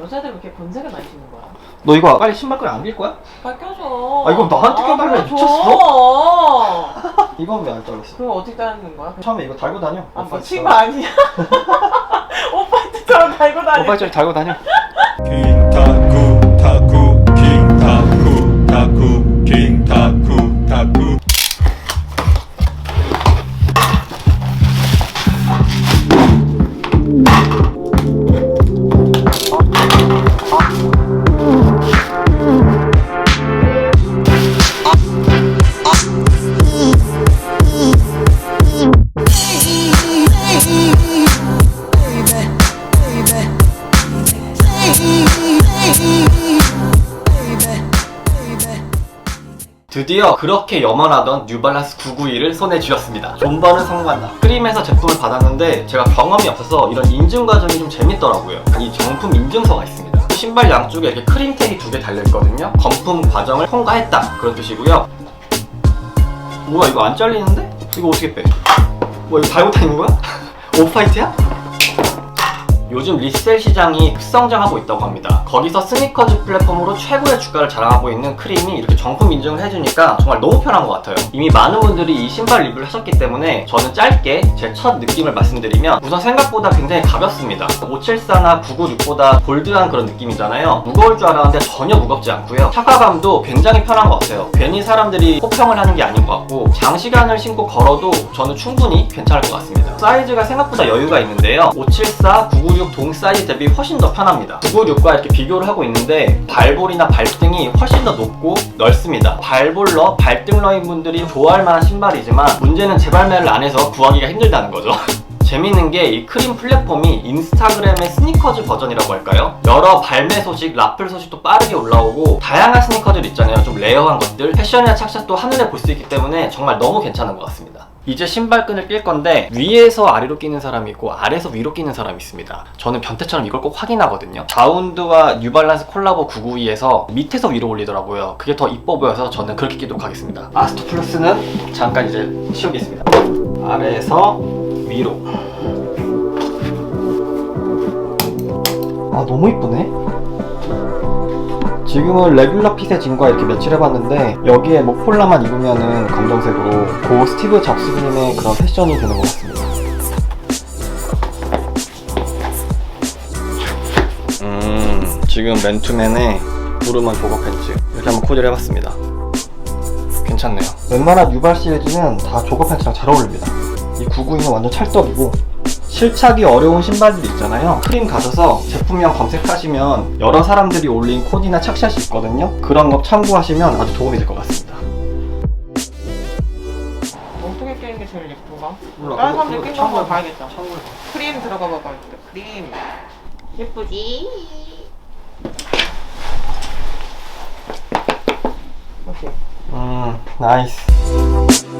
여자들 왜 이렇게 건색을 많이 신는 거야? 너 이거 빨리 신발끈 안빌 거야? 밝혀줘. 아, 이거 나한테 껴달래. 밝혀줘. 이건 왜 안 잘랐어? 그거 어떻게 따는 거야? 처음에 이거 달고 다녀. 아, 오빠 미친 거 아니야? 오빠한테처럼 달고 다니. 오빠 저기 달고 다녀. 드디어 그렇게 염원하던 뉴발란스 991을 손에 쥐었습니다. 존버는 성공한다. 크림에서 제품을 받았는데 제가 경험이 없어서 이런 인증 과정이 좀 재밌더라고요. 이 정품 인증서가 있습니다. 신발 양쪽에 이렇게 크림 택이 두 개 달려있거든요. 건품 과정을 통과했다. 그런 뜻이고요. 뭐야 이거 안 잘리는데? 이거 어떻게 빼? 뭐 이거 달고 다니는 거야? 오프화이트야? 요즘 리셀 시장이 급성장하고 있다고 합니다. 거기서 스니커즈 플랫폼으로 최고의 주가를 자랑하고 있는 크림이 이렇게 정품 인증을 해주니까 정말 너무 편한 것 같아요. 이미 많은 분들이 이 신발 리뷰를 하셨기 때문에 저는 짧게 제 첫 느낌을 말씀드리면 우선 생각보다 굉장히 가볍습니다. 574나 996보다 볼드한 그런 느낌이잖아요. 무거울 줄 알았는데 전혀 무겁지 않고요. 착화감도 굉장히 편한 것 같아요. 괜히 사람들이 호평을 하는 게 아닌 것 같고 장시간을 신고 걸어도 저는 충분히 괜찮을 것 같습니다. 사이즈가 생각보다 여유가 있는데요. 574, 996동 사이즈 대비 훨씬 더 편합니다. 996과 이렇게 비교를 하고 있는데 발볼이나 발등이 훨씬 더 높고 넓습니다. 발볼러, 발등러인 분들이 좋아할 만한 신발이지만 문제는 재발매를 안 해서 구하기가 힘들다는 거죠. 재밌는 게 이 크림 플랫폼이 인스타그램의 스니커즈 버전이라고 할까요? 여러 발매 소식, 라플 소식도 빠르게 올라오고 다양한 스니커들 있잖아요. 좀 레어한 것들, 패션이나 착샷도 한눈에 볼 수 있기 때문에 정말 너무 괜찮은 것 같습니다. 이제 신발끈을 낄 건데 위에서 아래로 끼는 사람이 있고 아래에서 위로 끼는 사람이 있습니다. 저는 변태처럼 이걸 꼭 확인하거든요. 자운드와 뉴발란스 콜라보 992에서 밑에서 위로 올리더라고요. 그게 더 이뻐 보여서 저는 그렇게 끼도록 하겠습니다. 아스토 플러스는 잠깐 이제 치우겠습니다. 아래에서 위로. 아 너무 이쁘네. 지금은 레귤러 핏의 진과 이렇게 매치를 해봤는데 여기에 뭐 폴라만 입으면은 검정색으로 고 스티브 잡스님의 그런 패션이 되는 것 같습니다. 음 지금 맨투맨의 부르만 조거 팬츠 이렇게 한번 코디를 해봤습니다. 괜찮네요. 웬만한 뉴발 시리즈는 다 조거 팬츠랑 잘 어울립니다. 이 992는 완전 찰떡이고 실착이 어려운 신발들 있잖아요. 크림 가셔서 제품명 검색하시면 여러 사람들이 올린 코디나 착샷이 있거든요. 그런 거 참고하시면 아주 도움이 될 것 같습니다. 어떻게 끼는 게 제일 예쁜가? 몰라, 다른 그거- 사람들 그거 낀 거 한번 참고해. 봐야겠다. 참고해. 크림 들어가 봐봐. 크림. 예쁘지? 오케이. 음, 나이스.